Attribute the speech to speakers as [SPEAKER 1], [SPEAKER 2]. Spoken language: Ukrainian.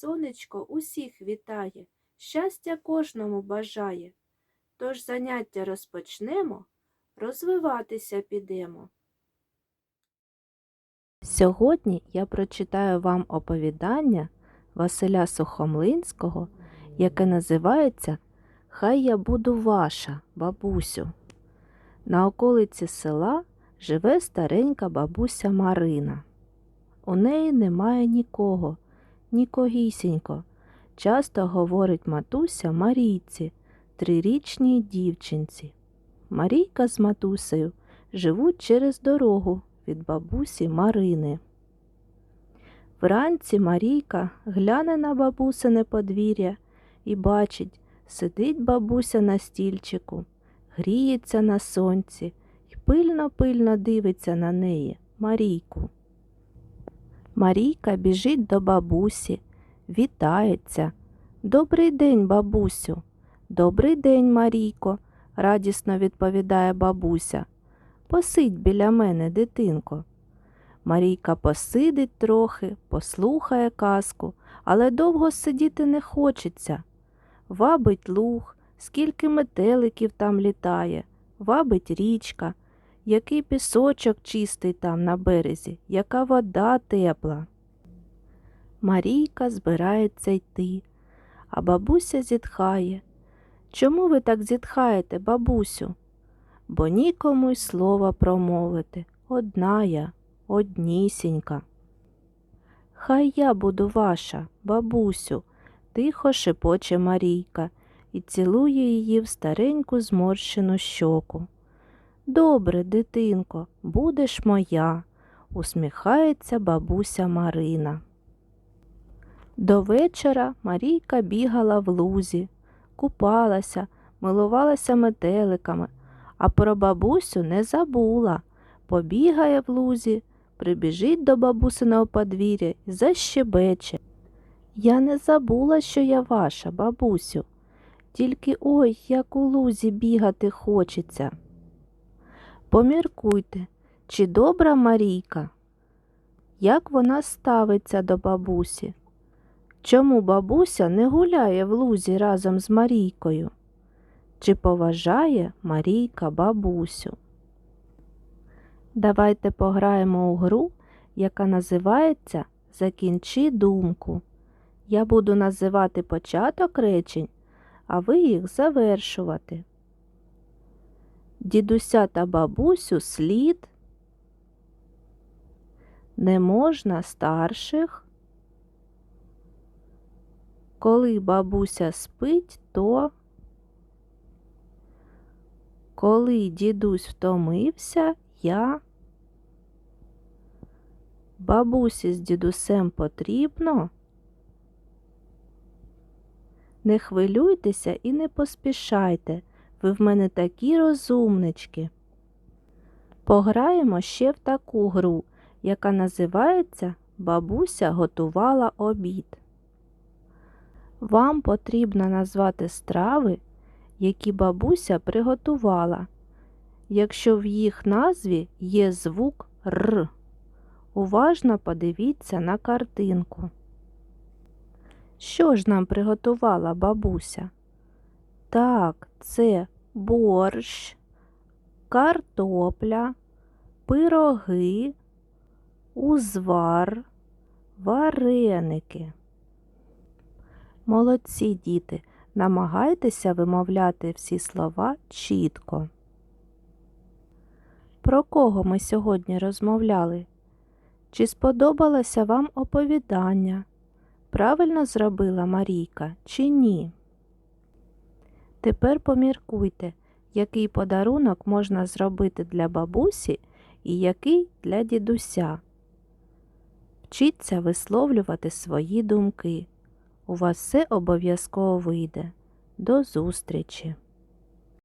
[SPEAKER 1] сонечко усіх вітає, щастя кожному бажає. Тож заняття розпочнемо, розвиватися підемо. Сьогодні я прочитаю вам оповідання Василя Сухомлинського, яке називається Хай я буду ваша, бабусю. На околиці села живе старенька бабуся Марина. У неї немає нікого, нікогісінько. Часто говорить матуся Марійці, трирічній дівчинці. Марійка з матусею живуть через дорогу від бабусі Марини. Вранці Марійка гляне на бабусине подвір'я і бачить, сидить бабуся на стільчику, гріється на сонці і пильно-пильно дивиться на неї, Марійку. Марійка біжить до бабусі, вітається. Добрий день, бабусю. Добрий день, Марійко, радісно відповідає бабуся. Посидь біля мене, дитинко. Марійка посидить трохи, послухає казку, але довго сидіти не хочеться. Вабить луг, скільки метеликів там літає, вабить річка, який пісочок чистий там на березі, яка вода тепла. Марійка збирається йти, а бабуся зітхає. Чому ви так зітхаєте, бабусю? Бо нікому й слова промовити. Одна я, однісінька. Хай я буду ваша, бабусю, тихо шепоче Марійка і цілує її в стареньку зморщену щоку. Добре, дитинко, будеш моя, усміхається бабуся Марина. До вечора Марійка бігала в лузі, купалася, милувалася метеликами, а про бабусю не забула. Побігає в лузі, прибіжить до бабусиного подвір'я і защебече. Я не забула, що я ваша, бабусю, тільки ой, як у лузі бігати хочеться. Поміркуйте, чи добра Марійка? Як вона ставиться до бабусі? Чому бабуся не гуляє в лузі разом з Марійкою? Чи поважає Марійка бабусю? Давайте пограємо у гру, яка називається Закінчи думку. Я буду називати початок речень, а ви їх завершувати. Дідуся та бабусю слід не можна старших. Коли бабуся спить, то коли дідусь втомився, я бабусі з дідусем потрібно. Не хвилюйтеся і не поспішайте, ви в мене такі розумнички. Пограємо ще в таку гру, яка називається Бабуся готувала обід. Вам потрібно назвати страви, які бабуся приготувала, якщо в їх назві є звук Р. Уважно подивіться на картинку. Що ж нам приготувала бабуся? Так, це борщ, картопля, пироги, узвар, вареники. Молодці діти, намагайтеся вимовляти всі слова чітко. Про кого ми сьогодні розмовляли? Чи сподобалося вам оповідання? Правильно зробила Марійка чи ні? Тепер поміркуйте, який подарунок можна зробити для бабусі і який для дідуся. Вчіться висловлювати свої думки. У вас все обов'язково вийде. До зустрічі!